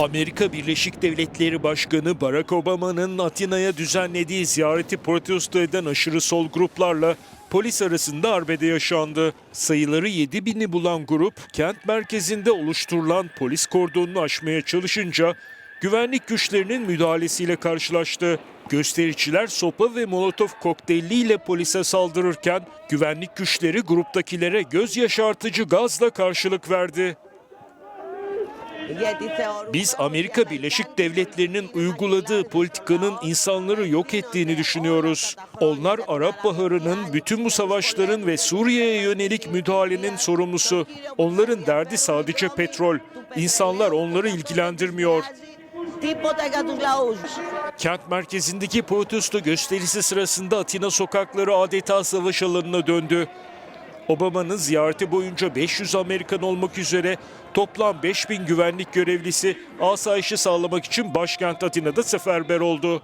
Amerika Birleşik Devletleri Başkanı Barack Obama'nın Atina'ya düzenlediği ziyareti protesto eden aşırı sol gruplarla polis arasında arbede yaşandı. Sayıları 7 bini bulan grup kent merkezinde oluşturulan polis kordonunu aşmaya çalışınca güvenlik güçlerinin müdahalesiyle karşılaştı. Göstericiler sopa ve molotof kokteyliyle polise saldırırken güvenlik güçleri gruptakilere göz yaşartıcı gazla karşılık verdi. Biz Amerika Birleşik Devletleri'nin uyguladığı politikanın insanları yok ettiğini düşünüyoruz. Onlar Arap Baharı'nın, bütün bu savaşların ve Suriye'ye yönelik müdahalenin sorumlusu. Onların derdi sadece petrol. İnsanlar onları ilgilendirmiyor. Kent merkezindeki protesto gösterisi sırasında Atina sokakları adeta savaş alanına döndü. Obama'nın ziyareti boyunca 500 Amerikan olmak üzere toplam 5000 güvenlik görevlisi asayişi sağlamak için başkent Atina'da seferber oldu.